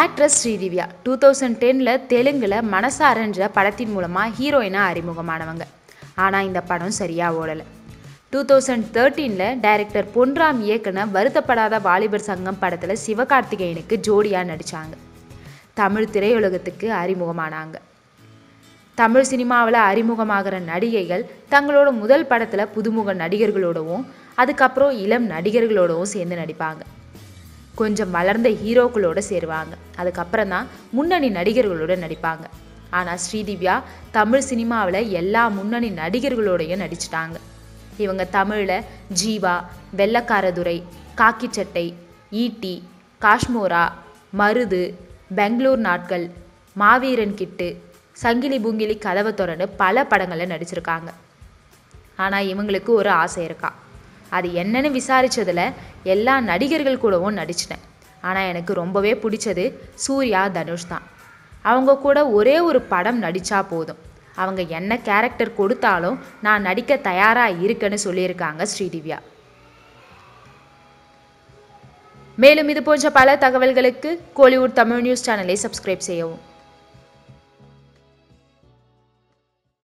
Actress Sridivya two thousand டெனில் தெலுங்கில் மனசாரன்ற படத்தின் மூலமாக ஹீரோயினாக அறிமுகமானவங்க. ஆனால் இந்த படம் சரியாக ஓடலை. டூ தௌசண்ட் தேர்ட்டீனில் டைரக்டர் பொன்ராம் இயக்குன வருத்தப்படாத வாலிபர் சங்கம் படத்தில் சிவகார்த்திகேயனுக்கு ஜோடியாக நடித்தாங்க தமிழ் திரையுலகத்துக்கு அறிமுகமானாங்க. தமிழ் சினிமாவில் அறிமுகமாகிற நடிகைகள் தங்களோட முதல் படத்தில் புதுமுக நடிகர்களோடவும் அதுக்கப்புறம் இளம் நடிகர்களோடவும் சேர்ந்து நடிப்பாங்க. கொஞ்சம் வளர்ந்த ஹீரோக்களோட சேருவாங்க. அதுக்கப்புறம் தான் முன்னணி நடிகர்களோட நடிப்பாங்க. ஆனால் ஸ்ரீதிவ்யா தமிழ் சினிமாவில் எல்லா முன்னணி நடிகர்களோடையும் நடிச்சிட்டாங்க. இவங்க தமிழில் ஜீவா வெள்ளக்காரதுரை காக்கிச்சட்டை ஈட்டி காஷ்மோரா மருது பெங்களூர் நாட்கள் மாவீரன் கிட்டு சங்கிலி பூங்கிலி கதவை திறன்னு பல படங்களில் நடிச்சிருக்காங்க. ஆனால் இவங்களுக்கு ஒரு ஆசை இருக்கா. அது என்னன்னு விசாரித்ததில் எல்லா நடிகர்கள் கூடவும் நடிச்சிட்டேன் ஆனால் எனக்கு ரொம்பவே பிடிச்சது சூர்யா தனுஷ் தான். அவங்க கூட ஒரே ஒரு படம் நடித்தா போதும். அவங்க என்ன கேரக்டர் கொடுத்தாலும் நான் நடிக்க தயாராக இருக்கேன்னு சொல்லியிருக்காங்க ஸ்ரீதிவ்யா. மேலும் இது போன்ற பல தகவல்களுக்கு கோலிவுட் தமிழ் நியூஸ் சேனலை சப்ஸ்கிரைப் செய்யவும்.